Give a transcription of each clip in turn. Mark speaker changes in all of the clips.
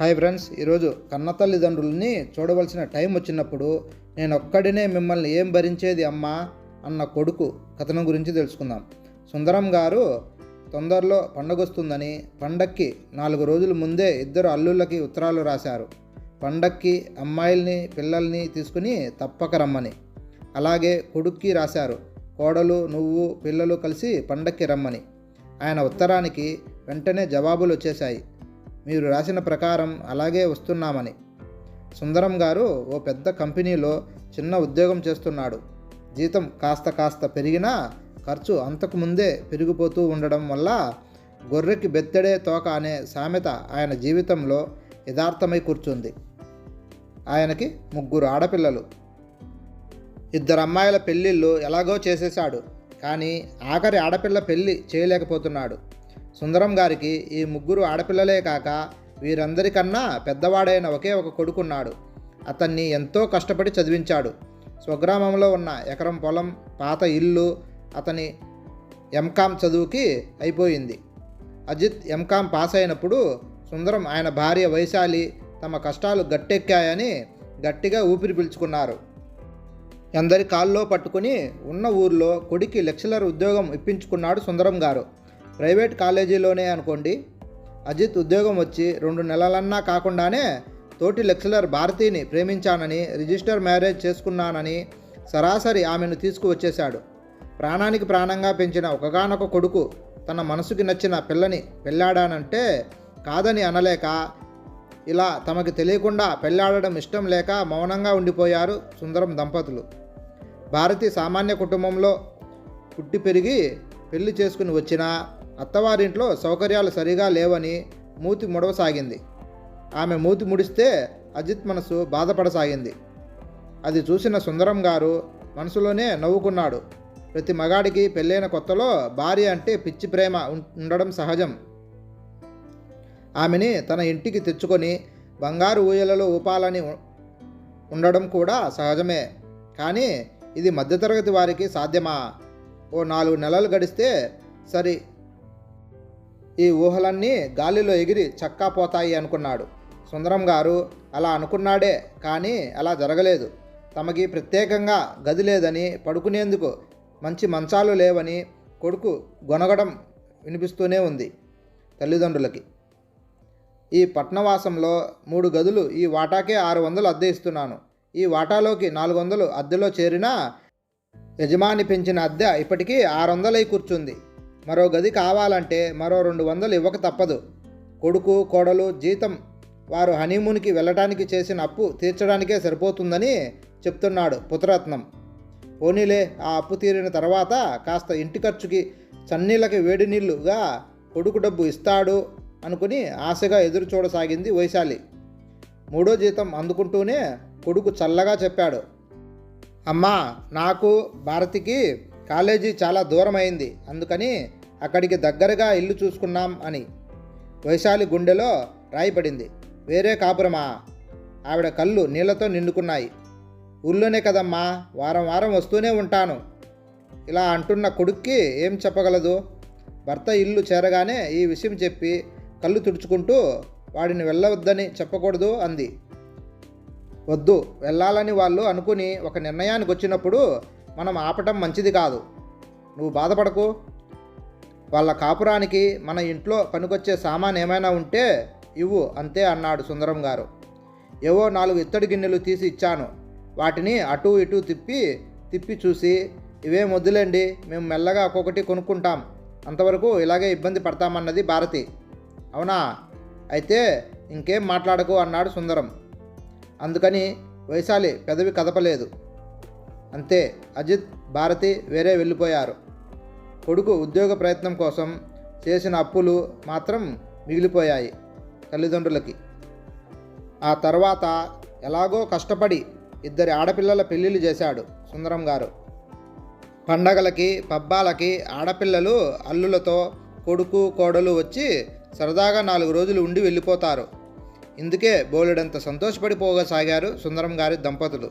Speaker 1: Hi friends ఈరోజు కన్న తల్లిదండ్రులని చూడవలసిన టైం వచ్చినప్పుడు నేను ఒక్కడినే మిమ్మల్ని ఏం భరించేది అమ్మా అన్న కొడుకు కథనం గురించి తెలుసుకుందాం. సుందరం గారు తొందరలో పండగ వస్తుందని పండక్కి నాలుగు రోజుల ముందే ఇద్దరు అల్లుళ్ళకి ఉత్తరాలు రాశారు. పండక్కి అమ్మాయిల్ని పిల్లల్ని తీసుకుని తప్పక రమ్మని. అలాగే కొడుక్కి రాశారు కోడలు నువ్వు పిల్లలు కలిసి పండక్కి రమ్మని. ఆయన ఉత్తరానికి వెంటనే జవాబులు వచ్చేశాయి. మీరు రాసిన ప్రకారం అలాగే వస్తున్నామని. సుందరం గారు ఓ పెద్ద కంపెనీలో చిన్న ఉద్యోగం చేస్తున్నాడు. జీతం కాస్త కాస్త పెరిగినా ఖర్చు అంతకు ముందే పెరిగిపోతూ ఉండడం వల్ల గొర్రెకి బెత్తడే తోక అనే సామెత ఆయన జీవితంలో యథార్థమై కూర్చుంది. ఆయనకి ముగ్గురు ఆడపిల్లలు. ఇద్దరు అమ్మాయిల పెళ్ళిళ్ళు ఎలాగో చేసేశాడు. కానీ ఆఖరి ఆడపిల్ల పెళ్ళి చేయలేకపోతున్నాడు. సుందరం గారికి ఈ ముగ్గురు ఆడపిల్లలే కాక వీరందరికన్నా పెద్దవాడైన ఒకే ఒక కొడుకున్నాడు. అతన్ని ఎంతో కష్టపడి చదివించాడు. స్వగ్రామంలో ఉన్న ఎకరం పొలం పాత ఇల్లు అతని ఎంకామ్ చదువుకి అయిపోయింది. అజిత్ ఎంకామ్ పాస్ అయినప్పుడు సుందరం ఆయన భార్య వైశాలి తమ కష్టాలు గట్టెక్కాయని గట్టిగా ఊపిరి పీల్చుకున్నారు. ఎందరి కాల్లో పట్టుకుని ఉన్న ఊర్లో కొడికి లెక్చరర్ ఉద్యోగం ఇప్పించుకున్నాడు సుందరం గారు. ప్రైవేట్ కాలేజీలోనే అనుకోండి. అజిత్ ఉద్యోగం వచ్చి రెండు నెలలన్నా కాకుండానే తోటి లెక్చరర్ భారతిని ప్రేమించానని రిజిస్టర్ మ్యారేజ్ చేసుకున్నానని సరాసరి ఆమెను తీసుకువచ్చేశాడు. ప్రాణానికి ప్రాణంగా పెంచిన ఒకగానొక కొడుకు తన మనసుకి నచ్చిన పిల్లని పెళ్ళాడానంటే కాదని అనలేక ఇలా తమకి తెలియకుండా పెళ్ళాడడం ఇష్టం లేక మౌనంగా ఉండిపోయారు సుందరం దంపతులు. భారతి సామాన్య కుటుంబంలో పుట్టి పెరిగి పెళ్ళి చేసుకుని వచ్చినా అత్తవారింట్లో సౌకర్యాలు సరిగా లేవని మూతి ముడవసాగింది. ఆమె మూతి ముడిస్తే అజిత్ మనసు బాధపడసాగింది. అది చూసిన సుందరం గారు మనసులోనే నవ్వుకున్నాడు. ప్రతి మగాడికి పెళ్ళైన కొత్తలో భార్య అంటే పిచ్చి ప్రేమ ఉం- ఉండడం సహజం. ఆమెని తన ఇంటికి తెచ్చుకొని బంగారు ఊయలలో ఊపాలని ఉ- ఉండడం కూడా సహజమే. కానీ ఇది మధ్యతరగతి వారికి సాధ్యమా? ఓ నాలుగు నెలలు గడిస్తే సరి ఈ ఊహలన్నీ గాలిలో ఎగిరి చక్కా పోతాయి అనుకున్నాడు. సుందరం గారు అలా అనుకున్నాడే కానీ అలా జరగలేదు. తమకి ప్రత్యేకంగా గది లేదని పడుకునేందుకు మంచి మంచాలు లేవని కొడుకు గొనగడం వినిపిస్తూనే ఉంది తల్లిదండ్రులకి. ఈ పట్నవాసంలో మూడు గదులు ఈ వాటాకే ఆరు వందలు అద్దె ఇస్తున్నాను. ఈ వాటాలోకి నాలుగు వందలు అద్దెలో చేరినా యజమాని పెంచిన అద్దె ఇప్పటికీ ఆరు వందలై కూర్చుంది. మరో గది కావాలంటే మరో రెండు వందలు ఇవ్వక తప్పదు. కొడుకు కోడలు జీతం వారు హనీమూన్కి వెళ్ళటానికి చేసిన అప్పు తీర్చడానికే సరిపోతుందని చెప్తున్నాడు పుత్రరత్నం. పోనీలే ఆ అప్పు తీరిన తర్వాత కాస్త ఇంటి ఖర్చుకి చన్నీళ్ళకి వేడి నీళ్ళుగా కొడుకు డబ్బు ఇస్తాడు అనుకుని ఆశగా ఎదురు చూడసాగింది వైశాలి. మూడో జీతం అందుకుంటూనే కొడుకు చల్లగా చెప్పాడు అమ్మా నాకు భారతికి కాలేజీ చాలా దూరం అయింది అందుకని అక్కడికి దగ్గరగా ఇల్లు చూసుకున్నాం అని వైశాలి గుండెలో రాయిపడింది వేరే కాపురమా? ఆవిడ కళ్ళు నీళ్ళతో నిండుకున్నాయి. ఊళ్ళోనే కదమ్మా వారం వారం వస్తూనే ఉంటాను. ఇలా అంటున్న కొడుక్కి ఏం చెప్పగలదు? భర్త ఇల్లు చేరగానే ఈ విషయం చెప్పి కళ్ళు తుడుచుకుంటూ వాడిని వెళ్ళవద్దని చెప్పకూడదు అంది. వద్దు వెళ్ళాలని వాళ్ళు అనుకుని ఒక నిర్ణయానికి వచ్చినప్పుడు మనం ఆపటం మంచిది కాదు. నువ్వు బాధపడకు. వాళ్ళ కాపురానికి మన ఇంట్లో పనికొచ్చే సామాన్ ఏమైనా ఉంటే ఇవ్వు అంతే అన్నాడు సుందరం గారు. ఏవో నాలుగు ఇత్తడి గిన్నెలు తీసి ఇచ్చాను. వాటిని అటు ఇటు తిప్పి తిప్పి చూసి ఇవేం వద్దులేండి మేము మెల్లగా ఒక్కొక్కటి కొనుక్కుంటాం. అంతవరకు ఇలాగే ఇబ్బంది పడతామన్నది భారతి. అవునా? అయితే ఇంకేం మాట్లాడకు అన్నాడు సుందరం. అందుకని వైశాలి పెదవి కదపలేదు. అంతే అజిత్ భారతి వేరే వెళ్ళిపోయారు. కొడుకు ఉద్యోగ ప్రయత్నం కోసం చేసిన అప్పులు మాత్రం మిగిలిపోయాయి తల్లిదండ్రులకి. ఆ తర్వాత ఎలాగో కష్టపడి ఇద్దరి ఆడపిల్లల పెళ్ళిళ్ళు చేశాడు సుందరం గారు. పండగలకి పబ్బాలకి ఆడపిల్లలు అల్లులతో కొడుకు కోడలు వచ్చి సరదాగా నాలుగు రోజులు ఉండి వెళ్ళిపోతారు. ఇందుకే బోలెడంత సంతోషపడిపోగసాగారు సుందరం గారి దంపతులు.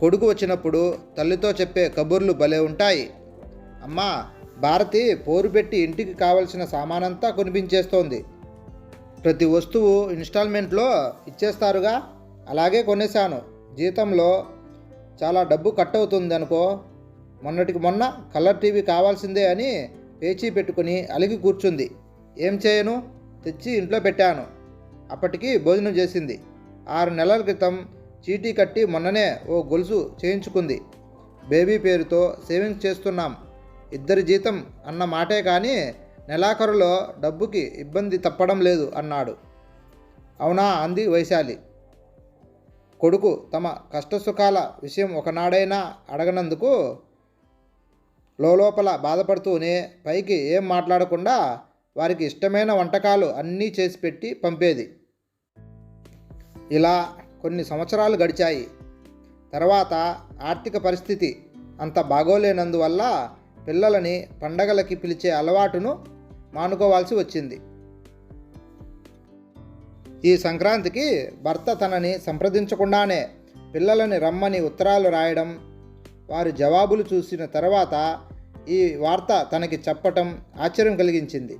Speaker 1: కొడుకు వచ్చినప్పుడు తల్లితో చెప్పే కబుర్లు భలే ఉంటాయి. అమ్మా భారతి పోరు పెట్టి ఇంటికి కావలసిన సామానంతా కొనిపించేస్తోంది. ప్రతి వస్తువు ఇన్స్టాల్మెంట్లో ఇచ్చేస్తారుగా? అలాగే కొనేశాను. జీతంలో చాలా డబ్బు కట్ అవుతుంది అనుకో. మొన్నటికి మొన్న కలర్ టీవీ కావాల్సిందే అని పేచీ పెట్టుకుని అలిగి కూర్చుంది. ఏం చేయను? తెచ్చి ఇంట్లో పెట్టాను. అప్పటికి భోజనం చేసింది. ఆరు నెలల క్రితం చీటీ కట్టి మొన్ననే ఓ గొలుసు చేయించుకుంది. బేబీ పేరుతో సేవింగ్స్ చేస్తున్నాం. ఇద్దరి జీతం అన్న మాటే కానీ నెలాఖరులో డబ్బుకి ఇబ్బంది తప్పడం లేదు అన్నాడు. అవునా అంది వైశాలి. కొడుకు తమ కష్టసుఖాల విషయం ఒకనాడైనా అడగనందుకు లోపల బాధపడుతూనే పైకి ఏం మాట్లాడకుండా వారికి ఇష్టమైన వంటకాలు అన్నీ చేసి పెట్టి పంపేది. ఇలా కొన్ని సంవత్సరాలు గడిచాయి. తర్వాత ఆర్థిక పరిస్థితి అంత బాగోలేనందువల్ల పిల్లలని పండగలకి పిలిచే అలవాటును మానుకోవాల్సి వచ్చింది. ఈ సంక్రాంతికి భర్త తనని సంప్రదించకుండానే పిల్లలని రమ్మని ఉత్తరాలు రాయడం వారి జవాబులు చూసిన తర్వాత ఈ వార్త తనకి చెప్పటం ఆశ్చర్యం కలిగించింది.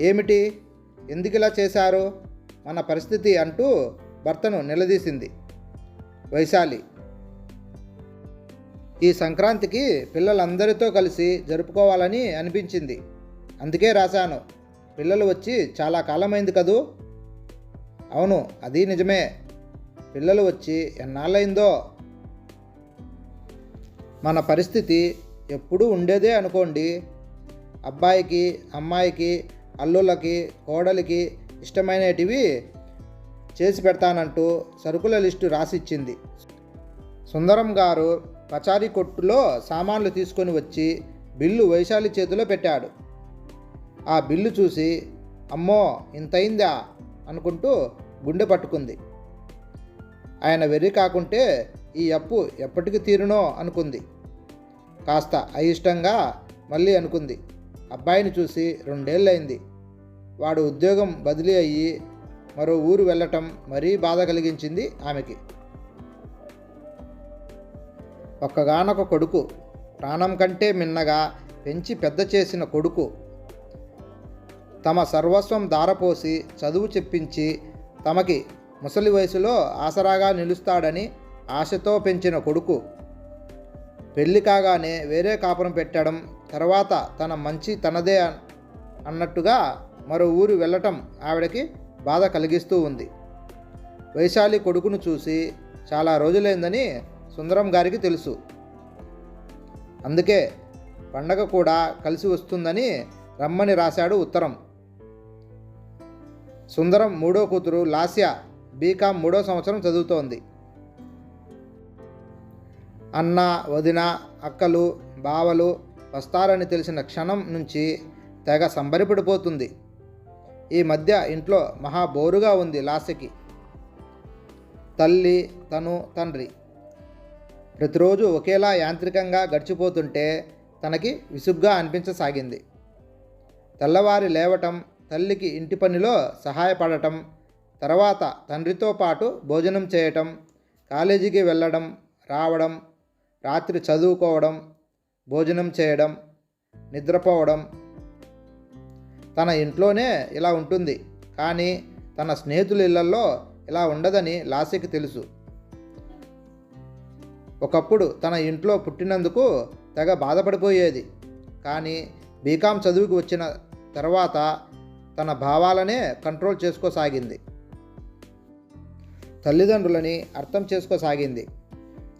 Speaker 1: ఏమిటి? ఎందుకు ఇలా చేశారు? మన పరిస్థితి అంటూ భర్తను నిలదీసింది వైశాలి. ఈ సంక్రాంతికి పిల్లలందరితో కలిసి జరుపుకోవాలని అనిపించింది. అందుకే రాశాను పిల్లలు వచ్చి చాలా కాలమైంది కదూ. అవును అది నిజమే. పిల్లలు వచ్చి ఎన్నాళ్ళైందో మన పరిస్థితి ఎప్పుడూ ఉండేదే అనుకోండి. అబ్బాయికి అమ్మాయికి అల్లులకి కోడలికి ఇష్టమైనటివి చేసి పెడతానంటూ సరుకుల లిస్టు రాసిచ్చింది. సుందరం గారు పచారీ కొట్టులో సామాన్లు తీసుకొని వచ్చి బిల్లు వైశాలి చేతిలో పెట్టాడు. ఆ బిల్లు చూసి అమ్మో ఇంతైందా అనుకుంటూ గుండె పట్టుకుంది. ఆయన వెర్రి కాకుంటే ఈ అప్పు ఎప్పటికి తీరునో అనుకుంది. కాస్త అయిష్టంగా మళ్ళీ అనుకుంది. అబ్బాయిని చూసి రెండేళ్ళయింది. వాడు ఉద్యోగం బదిలీ అయ్యి మరో ఊరు వెళ్ళటం మరీ బాధ కలిగించింది ఆమెకి. ఒక్కగానొక కొడుకు ప్రాణం కంటే మిన్నగా పెంచి పెద్ద చేసిన కొడుకు తమ సర్వస్వం దారపోసి చదువు చెప్పించి తమకి ముసలి వయసులో ఆసరాగా నిలుస్తాడని ఆశతో పెంచిన కొడుకు పెళ్ళి కాగానే వేరే కాపురం పెట్టడం తర్వాత తన మంచి తనదే అన్నట్టుగా మరో ఊరు వెళ్ళటం ఆవిడకి బాధ కలిగిస్తూ ఉంది. వైశాలి కొడుకును చూసి చాలా రోజులైందని సుందరం గారికి తెలుసు. అందుకే పండగ కూడా కలిసి వస్తుందని రమ్మని రాశాడు ఉత్తరం. సుందరం మూడో కూతురు లాస్య బీకామ్ మూడో సంవత్సరం చదువుతోంది. అన్న వదిన అక్కలు బావలు వస్తారని తెలిసిన క్షణం నుంచి తెగ సంబరిపడిపోతుంది. ఈ మధ్య ఇంట్లో మహా బోరుగా ఉంది లాస్యకి. తల్లి తను తండ్రి. ప్రతిరోజు ఒకేలా యాంత్రికంగా గడిచిపోతుంటే తనకి విసుగ్గా అనిపించసాగింది. తెల్లవారి లేవటం తల్లికి ఇంటి పనిలో సహాయపడటం తర్వాత తండ్రితో పాటు భోజనం చేయటం కాలేజీకి వెళ్ళడం రావడం రాత్రి చదువుకోవడం భోజనం చేయడం నిద్రపోవడం తన ఇంట్లోనే ఇలా ఉంటుంది. కానీ తన స్నేహితుల ఇళ్ళలో ఇలా ఉండదని లాసికి తెలుసు. ఒకప్పుడు తన ఇంట్లో పుట్టినందుకు తెగ బాధపడిపోయేది. కానీ బీకాం చదువుకి వచ్చిన తర్వాత తన భావాలనే కంట్రోల్ చేసుకోసాగింది. తల్లిదండ్రులని అర్థం చేసుకోసాగింది.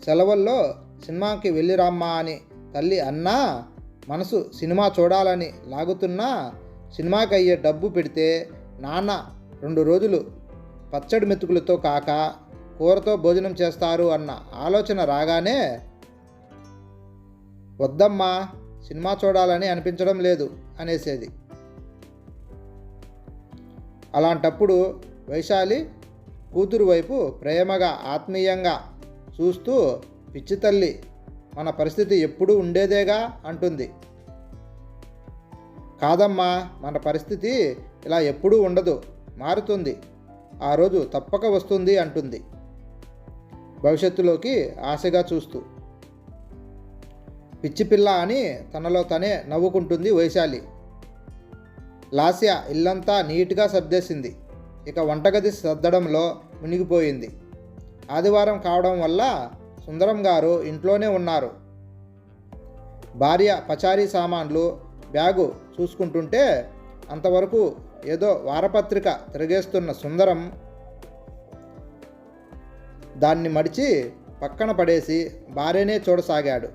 Speaker 1: సెలవుల్లో సినిమాకి వెళ్ళిరామ్మా అని తల్లి అన్నా మనసు సినిమా చూడాలని లాగుతున్నా సినిమాకి అయ్యే డబ్బు పెడితే నాన్న రెండు రోజులు పచ్చడి మెతుకులతో కాక కూరతో భోజనం చేస్తారు అన్న ఆలోచన రాగానే వద్దమ్మా సినిమా చూడాలని అనిపించడం లేదు అనేసేది. అలాంటప్పుడు వైశాలి కూతురు వైపు ప్రేమగా ఆత్మీయంగా చూస్తూ పిచ్చి తల్లి మన పరిస్థితి ఎప్పుడూ ఉండేదేగా అంటుంది. కాదమ్మా మన పరిస్థితి ఇలా ఎప్పుడూ ఉండదు మారుతుంది. ఆ రోజు తప్పక వస్తుంది అంటుంది. భవిష్యత్తులోకి ఆశగా చూస్తూ. పిచ్చి పిల్ల అని తనలో తనే నవ్వుకుంటుంది వైశాలి. లాస్య ఇల్లంతా నీట్గా సర్దేసింది. ఇక వంటగది సర్దడంలో మునిగిపోయింది. ఆదివారం కావడం వల్ల సుందరం గారు ఇంట్లోనే ఉన్నారు. భార్య పచారీ సామాన్లు బ్యాగు చూసుకుంటుంటే అంతవరకు ఏదో వారపత్రిక తిరగేస్తున్న సుందరం దాన్ని మడిచి పక్కన పడేసి భార్యనే చూడసాగాడు.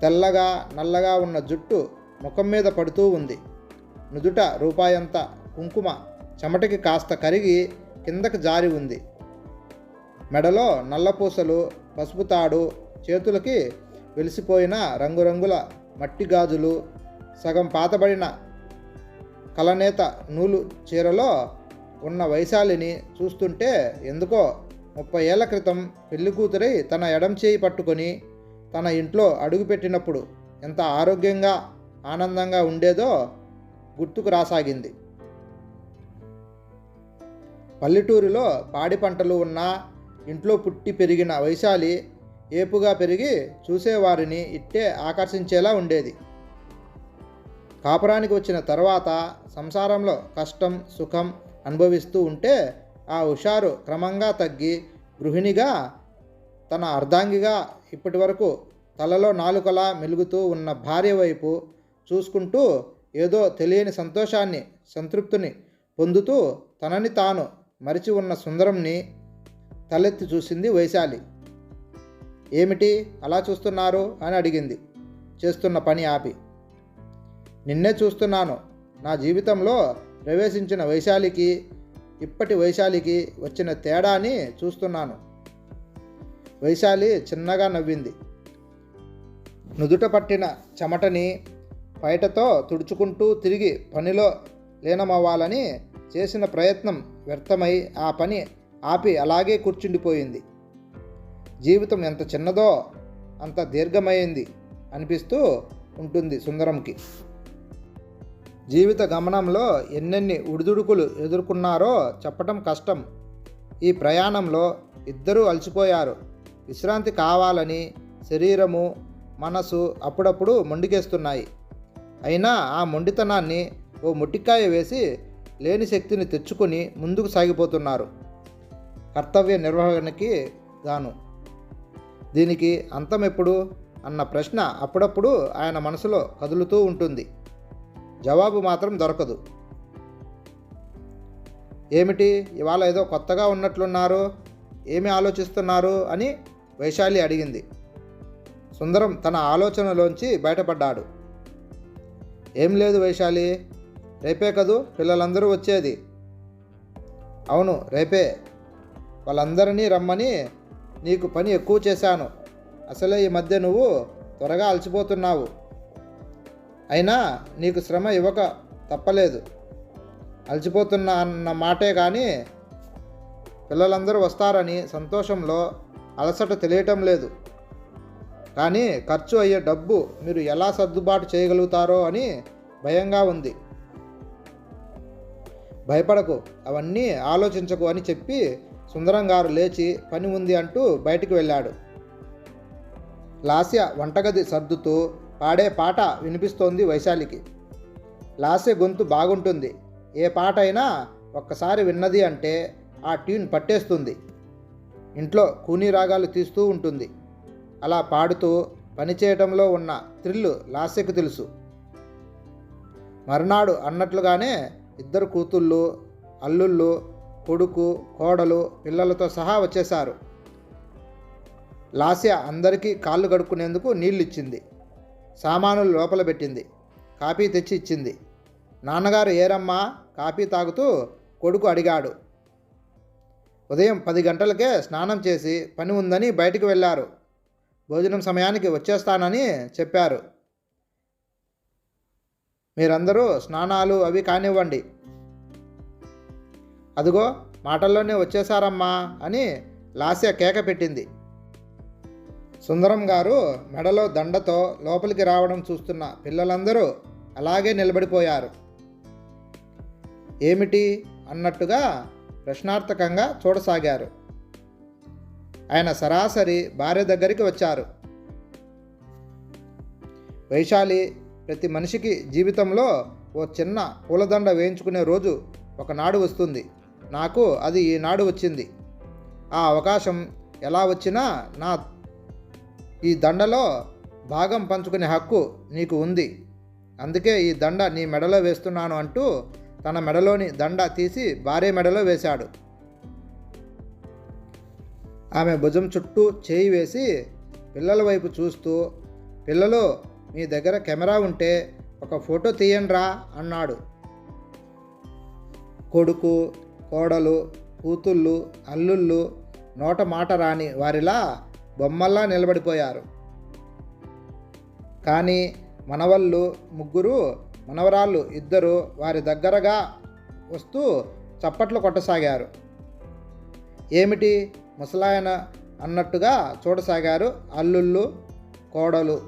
Speaker 1: తెల్లగా నల్లగా ఉన్న జుట్టు ముఖం మీద పడుతూ ఉంది. నుదుట రూపాయంత కుంకుమ చెమటకి కాస్త కరిగి కిందకి జారి ఉంది. మెడలో నల్లపూసలు పసుపు తాడు చేతులకి వెలిసిపోయిన రంగురంగుల మట్టి గాజులు సగం పాతబడిన కలనేత నూలు చీరలో ఉన్న వైశాలిని చూస్తుంటే ఎందుకో ముప్పై ఏళ్ళ క్రితం పెళ్ళి కూతురై తన ఎడం చేయి పట్టుకొని తన ఇంట్లో అడుగుపెట్టినప్పుడు ఎంత ఆరోగ్యంగా ఆనందంగా ఉండేదో గుర్తుకు రాసాగింది. పల్లెటూరులో పాడి పంటలు ఉన్న ఇంట్లో పుట్టి పెరిగిన వైశాలి ఏపుగా పెరిగి చూసేవారిని ఇట్టే ఆకర్షించేలా ఉండేది. కాపురానికి వచ్చిన తర్వాత సంసారంలో కష్టం సుఖం అనుభవిస్తూ ఉంటే ఆ హుషారు క్రమంగా తగ్గి గృహిణిగా తన అర్ధాంగిగా ఇప్పటి వరకు తలలో నాలుకలా మెలుగుతూ ఉన్న భార్య వైపు చూసుకుంటూ ఏదో తెలియని సంతోషాన్ని సంతృప్తిని పొందుతూ తనని తాను మరిచి ఉన్న సుందరంని తలెత్తి చూసింది వైశాలి. ఏమిటి? అలా చూస్తున్నారు? అని అడిగింది. చేస్తున్న పని ఆపి. నిన్నే చూస్తున్నాను. నా జీవితంలో ప్రవేశించిన వైశాలికి ఇప్పటి వైశాలికి వచ్చిన తేడాని చూస్తున్నాను. వైశాలి చిన్నగా నవ్వింది. నుదుట పట్టిన చెమటని బయటతో తుడుచుకుంటూ తిరిగి పనిలో లీనమవ్వాలని చేసిన ప్రయత్నం వ్యర్థమై ఆ పని ఆపి అలాగే కూర్చుండిపోయింది. జీవితం ఎంత చిన్నదో అంత దీర్ఘమైంది అనిపిస్తూ ఉంటుంది సుందరంకి. జీవిత గమనంలో ఎన్నెన్ని ఉడిదుడుకులు ఎదుర్కొన్నారో చెప్పటం కష్టం. ఈ ప్రయాణంలో ఇద్దరూ అలసిపోయారు. విశ్రాంతి కావాలని శరీరము మనసు అప్పుడప్పుడు మొండికేస్తున్నాయి. అయినా ఆ మొండితనాన్ని ఓ ముట్టికాయ వేసి లేని శక్తిని తెచ్చుకొని ముందుకు సాగిపోతున్నారు. కర్తవ్య నిర్వహణకి గాను. దీనికి అంతం ఎప్పుడు అన్న ప్రశ్న అప్పుడప్పుడు ఆయన మనసులో కదులుతూ ఉంటుంది. జవాబు మాత్రం దొరకదు. ఏమిటి? ఇవాళ ఏదో కొత్తగా ఉన్నట్లున్నారు ఏమి ఆలోచిస్తున్నారు అని వైశాలి అడిగింది. సుందరం తన ఆలోచనలోంచి బయటపడ్డాడు. ఏం లేదు వైశాలి రేపే కదూ పిల్లలందరూ వచ్చేది. అవును రేపే. వాళ్ళందరినీ రమ్మని నీకు పని ఎక్కువ చేశాను. అసలే ఈ మధ్య నువ్వు త్వరగా అలసిపోతున్నావు. అయినా నీకు శ్రమ ఇవ్వక తప్పలేదు. అలసిపోతున్నా అన్న మాటే కానీ పిల్లలందరూ వస్తారని సంతోషంలో అలసట తెలియటం లేదు. కానీ ఖర్చు అయ్యే డబ్బు మీరు ఎలా సర్దుబాటు చేయగలుగుతారో అని భయంగా ఉంది. భయపడకు అవన్నీ ఆలోచించకు అని చెప్పి సుందరం గారు లేచి పని ఉంది అంటూ బయటికి వెళ్ళాడు. లాస్య వంటగది సర్దుతూ పాడే పాట వినిపిస్తోంది వైశాలికి. లాస్య గొంతు బాగుంటుంది. ఏ పాట అయినా ఒక్కసారి విన్నది అంటే ఆ ట్యూన్ పట్టేస్తుంది. ఇంట్లో కూనీ రాగాలు తీస్తూ ఉంటుంది. అలా పాడుతూ పనిచేయటంలో ఉన్న థ్రిల్లు లాస్యకు తెలుసు. మర్నాడు అన్నట్లుగానే ఇద్దరు కూతుళ్ళు అల్లుళ్ళు కొడుకు కోడలు పిల్లలతో సహా వచ్చేశారు. లాస్య అందరికీ కాళ్ళు కడుక్కునేందుకు నీళ్ళు ఇచ్చింది సామానులు లోపల పెట్టింది. కాఫీ తెచ్చి ఇచ్చింది. నాన్నగారు ఏరమ్మా కాఫీ తాగుతూ కొడుకు అడిగాడు. ఉదయం పది గంటలకే స్నానం చేసి పని ఉందని బయటికి వెళ్ళారు. భోజనం సమయానికి వచ్చేస్తానని చెప్పారు. మీరందరూ స్నానాలు అవి కానివ్వండి. అదిగో మాటల్లోనే వచ్చేసారమ్మా అని లాస్య కేక పెట్టింది. సుందరం గారు మెడలో దండతో లోపలికి రావడం చూస్తున్న పిల్లలందరూ అలాగే నిలబడిపోయారు. ఏమిటి? అన్నట్టుగా ప్రశ్నార్థకంగా చూడసాగారు. ఆయన సరాసరి భార్య దగ్గరికి వచ్చారు. వైశాలి ప్రతి మనిషికి జీవితంలో ఓ చిన్న పూలదండ వేయించుకునే రోజు ఒకనాడు వస్తుంది. నాకు అది ఈనాడు వచ్చింది. ఆ అవకాశం ఎలా వచ్చినా నా ఈ దండలో భాగం పంచుకునే హక్కు నీకు ఉంది. అందుకే ఈ దండ నీ మెడలో వేస్తున్నాను అంటూ తన మెడలోని దండ తీసి భార్య మెడలో వేశాడు. ఆమె భుజం చుట్టూ చేయి వేసి పిల్లల వైపు చూస్తూ పిల్లలు మీ దగ్గర కెమెరా ఉంటే ఒక ఫోటో తీయండిరా అన్నాడు. కొడుకు కోడలు కూతుళ్ళు అల్లుళ్ళు నోట మాట రాని వారిలా బొమ్మల్లా నిలబడిపోయారు. కానీ మనవళ్ళు ముగ్గురు మనవరాళ్ళు ఇద్దరు వారి దగ్గరగా వస్తూ చప్పట్లు కొట్టసాగారు. ఏమిటి ముసలాయన అన్నట్టుగా చూడసాగారు అల్లుళ్ళు కోడలు.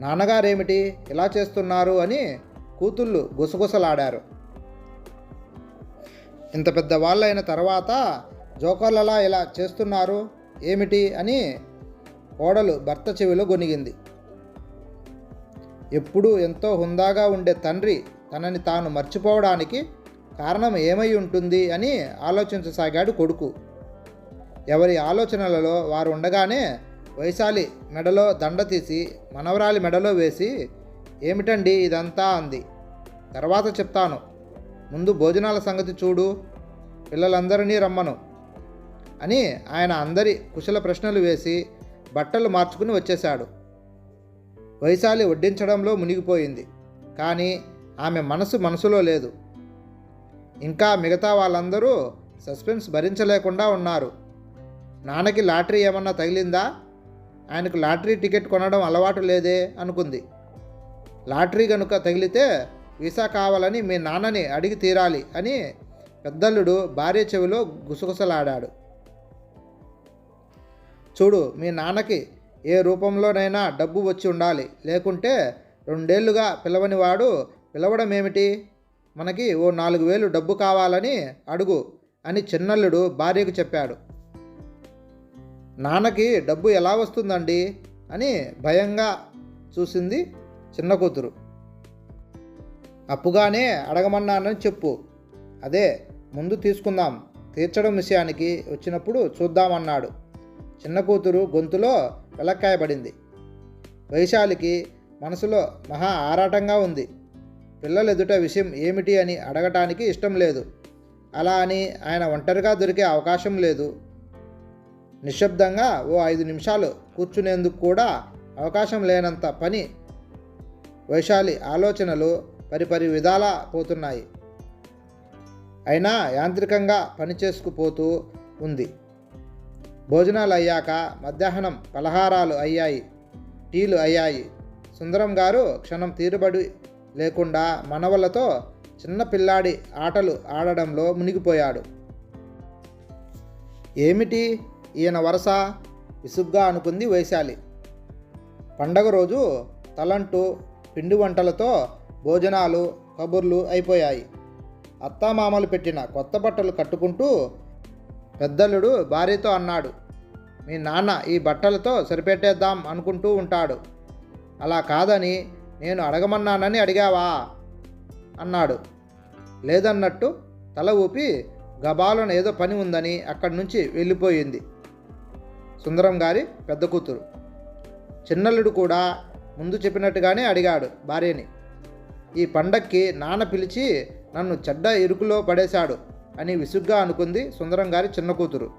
Speaker 1: నాన్నగారేమిటి ఇలా చేస్తున్నారు అని కూతుళ్ళు గుసగుసలాడారు. ఇంత పెద్ద వాళ్ళైన తర్వాత జోకర్లలా ఇలా చేస్తున్నారు? ఏమిటి అని కోడలు భర్త చెవిలో గొనిగింది ఎప్పుడూ ఎంతో హుందాగా ఉండే తండ్రి తనని తాను మర్చిపోవడానికి కారణం ఏమై ఉంటుంది అని ఆలోచించసాగాడు కొడుకు. ఎవరి ఆలోచనలలో వారు ఉండగానే వైశాలి మెడలో దండ తీసి మనవరాలి మెడలో వేసి ఏమిటండి ఇదంతా? అంది. తర్వాత చెప్తాను. ముందు భోజనాల సంగతి చూడు. పిల్లలందరినీ రమ్మను. అని ఆయన అందరి కుశల ప్రశ్నలు వేసి బట్టలు మార్చుకుని వచ్చేశాడు. వైశాలి వడ్డించడంలో మునిగిపోయింది. కానీ ఆమె మనసు మనసులో లేదు. ఇంకా మిగతా వాళ్ళందరూ సస్పెన్స్ భరించలేకుండా ఉన్నారు. నాన్నకి లాటరీ ఏమన్నా తగిలిందా? ఆయనకు లాటరీ టికెట్ కొనడం అలవాటు లేదే అనుకుంది. లాటరీ కనుక తగిలితే వీసా కావాలని మీ నాన్నని అడిగి తీరాలి అని పెద్దల్లుడు భార్య చెవిలో గుసగుసలాడాడు. చూడు మీ నాన్నకి ఏ రూపంలోనైనా డబ్బు వచ్చి ఉండాలి. లేకుంటే రెండేళ్ళుగా పిలవని వాడు పిలవడం ఏమిటి మనకి ఓ నాలుగు వేలు డబ్బు కావాలని అడుగు అని చిన్నల్లుడు భార్యకు చెప్పాడు. నాన్నకి డబ్బు ఎలా వస్తుందండి? అని భయంగా చూసింది చిన్న కూతురు. అప్పుగానే అడగమన్నానని చెప్పు. అదే ముందు తీసుకుందాం. తీర్చడం విషయానికి వచ్చినప్పుడు చూద్దామన్నాడు. చిన్న కూతురు గొంతులో వెలక్కాయబడింది వైశాలికి మనసులో మహా ఆరాటంగా ఉంది. పిల్లలు ఎదుట విషయం ఏమిటి అని అడగటానికి ఇష్టం లేదు. అలా అని ఆయన ఒంటరిగా దొరికే అవకాశం లేదు. నిశ్శబ్దంగా ఓ ఐదు నిమిషాలు కూర్చునేందుకు కూడా అవకాశం లేనంత పని వైశాలి ఆలోచనలు పరిపరి విధాలా పోతున్నాయి. అయినా యాంత్రికంగా పనిచేసుకుపోతూ ఉంది. భోజనాలు అయ్యాక మధ్యాహ్నం పలహారాలు అయ్యాయి టీలు అయ్యాయి. సుందరం గారు క్షణం తీరుబడి లేకుండా మనవలతో చిన్న పిల్లాడి ఆటలు ఆడడంలో మునిగిపోయాడు. ఏమిటి ఈయన వరస? విసుగ్గా అనుకుంది వైశాలి. పండగ రోజు తలంటూ పిండి వంటలతో భోజనాలు కబుర్లు అయిపోయాయి. అత్తామామలు పెట్టిన కొత్త బట్టలు కట్టుకుంటూ పెద్దలుడు భార్యతో అన్నాడు మీ నాన్న ఈ బట్టలతో సరిపెట్టేద్దాం అనుకుంటూ ఉంటాడు. అలా కాదని నేను అడగమన్నానని అడిగావా? అన్నాడు. లేదన్నట్టు తల ఊపి గబాలను ఏదో పని ఉందని అక్కడి నుంచి వెళ్ళిపోయింది. సుందరం గారి పెద్ద కూతురు. చిన్నల్లుడు కూడా ముందు చెప్పినట్టుగానే అడిగాడు భార్యని. ఈ పండక్కి నాన్న పిలిచి నన్ను చెడ్డ ఇరుకులో పడేశాడు. అని విసుగ్గా అనుకుంది సుందరం గారి చిన్న కూతురు.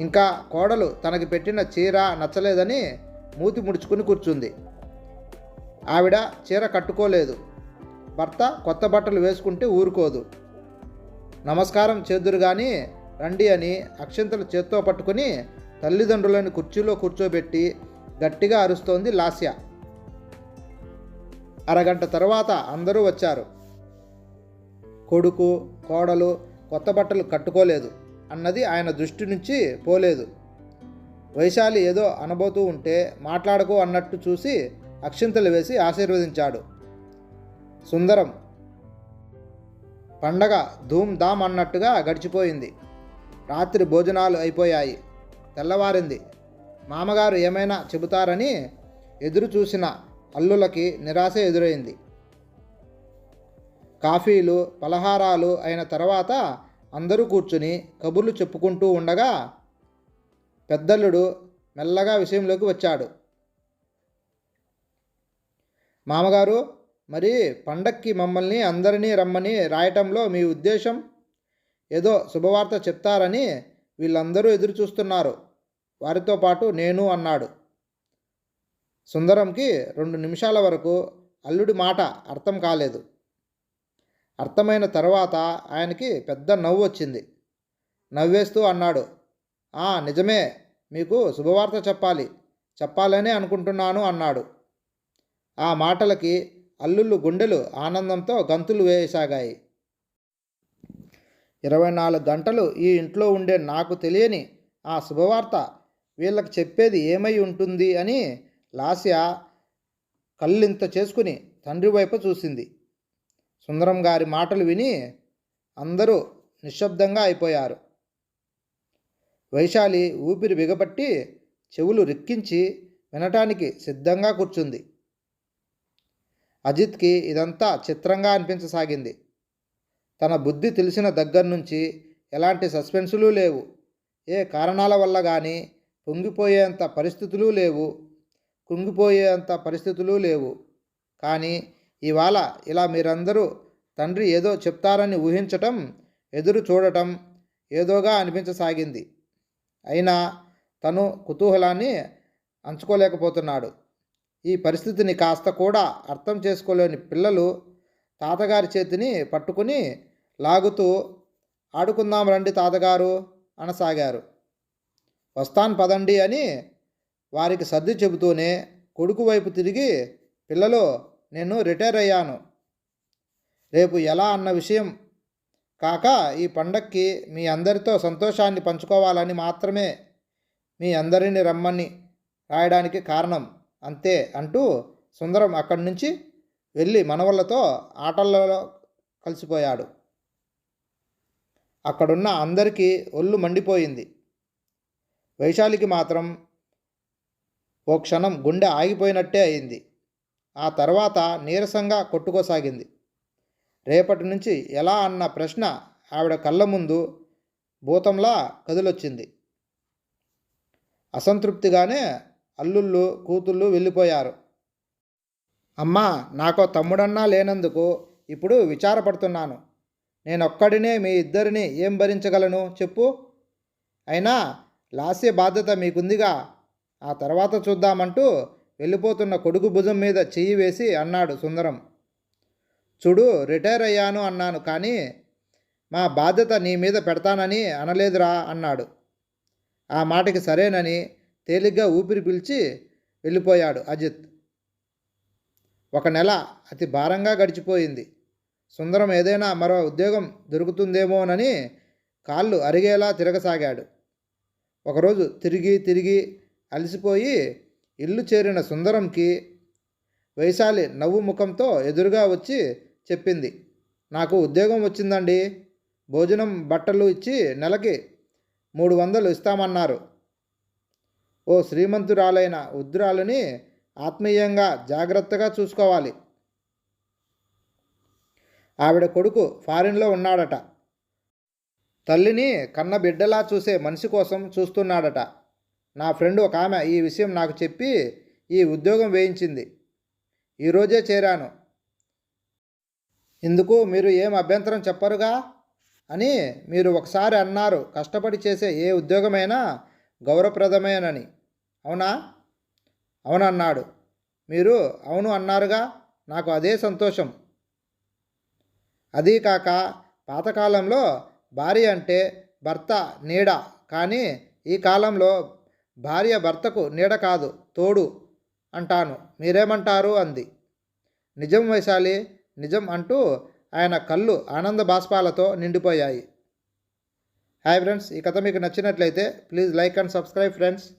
Speaker 1: ఇంకా కోడలు తనకి పెట్టిన చీర నచ్చలేదని మూతి ముడుచుకుని కూర్చుంది. ఆవిడ చీర కట్టుకోలేదు. భర్త కొత్త బట్టలు వేసుకుంటే ఊరుకోదు. నమస్కారం చేదురు కానీ రండి అని అక్షంతలు చేత్తో పట్టుకుని తల్లిదండ్రులను కుర్చీలో కూర్చోబెట్టి గట్టిగా అరుస్తోంది లాస్య. అరగంట తర్వాత అందరూ వచ్చారు. కొడుకు కోడలు కొత్త బట్టలు కట్టుకోలేదు అన్నది ఆయన దృష్టి నుంచి పోలేదు. వైశాలి ఏదో అనబోతూ ఉంటే మాట్లాడకు అన్నట్టు చూసి అక్షింతలు వేసి ఆశీర్వదించాడు. సుందరం పండగ ధూమ్ ధామ్ అన్నట్టుగా గడిచిపోయింది. రాత్రి భోజనాలు అయిపోయాయి. తెల్లవారింది. మామగారు ఏమైనా చెబుతారని ఎదురు చూసిన అల్లులకి నిరాశ ఎదురైంది. కాఫీలు పలహారాలు అయిన తర్వాత అందరూ కూర్చుని కబుర్లు చెప్పుకుంటూ ఉండగా పెద్దల్లుడు మెల్లగా విషయంలోకి వచ్చాడు. మామగారు మరి పండక్కి మమ్మల్ని అందరినీ రమ్మని రాయటంలో మీ ఉద్దేశం? ఏదో శుభవార్త చెప్తారని వీళ్ళందరూ ఎదురు చూస్తున్నారు. వారితో పాటు నేను అన్నాడు. సుందరంకి రెండు నిమిషాల వరకు అల్లుడి మాట అర్థం కాలేదు. అర్థమైన తర్వాత ఆయనకి పెద్ద నవ్వు వచ్చింది. నవ్వేస్తూ అన్నాడు ఆ నిజమే మీకు శుభవార్త చెప్పాలి చెప్పాలనే అనుకుంటున్నాను అన్నాడు. ఆ మాటలకి అల్లుళ్ళు గుండెలు ఆనందంతో గంతులు వేయసాగాయి. ఇరవై నాలుగు గంటలు ఈ ఇంట్లో ఉండే నాకు తెలియని ఆ శుభవార్త వీళ్ళకి చెప్పేది ఏమై ఉంటుంది అని లాస్య కళ్ళింత చేసుకుని తండ్రి వైపు చూసింది. సుందరం గారి మాటలు విని అందరూ నిశ్శబ్దంగా అయిపోయారు. వైశాలి ఊపిరి బిగపట్టి చెవులు రిక్కించి వినటానికి సిద్ధంగా కూర్చుంది. అజిత్కి ఇదంతా చిత్రంగా అనిపించసాగింది. తన బుద్ధి తెలిసిన దగ్గర నుంచి ఎలాంటి సస్పెన్సులు లేవు. ఏ కారణాల వల్ల కానీ పొంగిపోయేంత పరిస్థితులు లేవు. కుంగిపోయేంత పరిస్థితులు లేవు. కానీ ఇవాళ ఇలా మీరందరూ తండ్రి ఏదో చెప్తారని ఊహించటం ఎదురు చూడటం ఏదోగా అనిపించసాగింది. అయినా తను కుతూహలాన్ని అంచుకోలేకపోతున్నాడు. ఈ పరిస్థితిని కాస్త కూడా అర్థం చేసుకోలేని పిల్లలు తాతగారి చేతిని పట్టుకుని లాగుతూ ఆడుకుందాం రండి తాతగారు అనసాగారు. వస్తాను పదండి అని వారికి సర్ది చెబుతూనే కొడుకు వైపు తిరిగి పిల్లలు నేను రిటైర్ అయ్యాను. రేపు ఎలా అన్న విషయం కాక ఈ పండక్కి మీ అందరితో సంతోషాన్ని పంచుకోవాలని మాత్రమే మీ అందరిని రమ్మని రాయడానికి కారణం అంతే అంటూ సుందరం అక్కడి నుంచి వెళ్ళి మనవళ్ళతో ఆటల్లో కలిసిపోయాడు. అక్కడున్న అందరికీ ఒళ్ళు మండిపోయింది. వైశాలికి మాత్రం ఓ క్షణం గుండె ఆగిపోయినట్టే అయింది. ఆ తర్వాత నీరసంగా కొట్టుకోసాగింది. రేపటి నుంచి ఎలా అన్న ప్రశ్న ఆవిడ కళ్ళ ముందు భూతంలా కదిలొచ్చింది. అసంతృప్తిగానే అల్లుళ్ళు కూతుళ్ళు వెళ్ళిపోయారు. అమ్మా నాకో తమ్ముడన్నా లేనందుకు ఇప్పుడు విచారపడుతున్నాను. నేనొక్కడినే మీ ఇద్దరిని ఏం భరించగలను చెప్పు. అయినా లాస్య బాధ్యత మీకుందిగా. ఆ తర్వాత చూద్దామంటూ వెళ్ళిపోతున్న కొడుకు భుజం మీద చెయ్యి వేసి అన్నాడు సుందరం. చూడు రిటైర్ అయ్యాను అన్నాను కానీ మా బాధ్యత నీ మీద పెడతానని అనలేదురా అన్నాడు. ఆ మాటకి సరేనని తేలిగ్గా ఊపిరి పిలిచి వెళ్ళిపోయాడు అజిత్. ఒక నెల అతి భారంగా గడిచిపోయింది. సుందరం ఏదైనా మరో ఉద్యోగం దొరుకుతుందేమోనని కాళ్ళు అరిగేలా తిరగసాగాడు. ఒకరోజు తిరిగి తిరిగి అలసిపోయి ఇల్లు చేరిన సుందరంకి వైశాలి నవ్వు ముఖంతో ఎదురుగా వచ్చి చెప్పింది నాకు ఉద్యోగం వచ్చిందండి. భోజనం బట్టలు ఇచ్చి నెలకి మూడు వందలు ఇస్తామన్నారు. ఓ శ్రీమంతురాలైన ఉద్రాలని ఆత్మీయంగా జాగ్రత్తగా చూసుకోవాలి. ఆవిడ కొడుకు ఫారిన్లో ఉన్నాడట. తల్లిని కన్న బిడ్డలా చూసే మనిషి కోసం చూస్తున్నాడట. నా ఫ్రెండ్ ఒక ఆమె ఈ విషయం నాకు చెప్పి ఈ ఉద్యోగం వేయించింది. ఈరోజే చేరాను. ఇందుకు మీరు ఏం అభ్యంతరం చెప్పరుగా? అని మీరు ఒకసారి అన్నారు. కష్టపడి చేసే ఏ ఉద్యోగమైనా గౌరవప్రదమేనని. అవునా? అవునన్నాడు. మీరు అవును అన్నారుగా? నాకు అదే సంతోషం. అదీ కాక పాతకాలంలో భార్య అంటే భర్త నీడ. కానీ ఈ కాలంలో భార్య భర్తకు నీడ కాదు తోడు అంటాను. మీరేమంటారు? అంది. నిజం వైశాలి నిజం అంటూ ఆయన కళ్ళు ఆనంద బాష్పాలతో నిండిపోయాయి. హాయ్ ఫ్రెండ్స్ ఈ కథ మీకు నచ్చినట్లయితే please like and subscribe friends.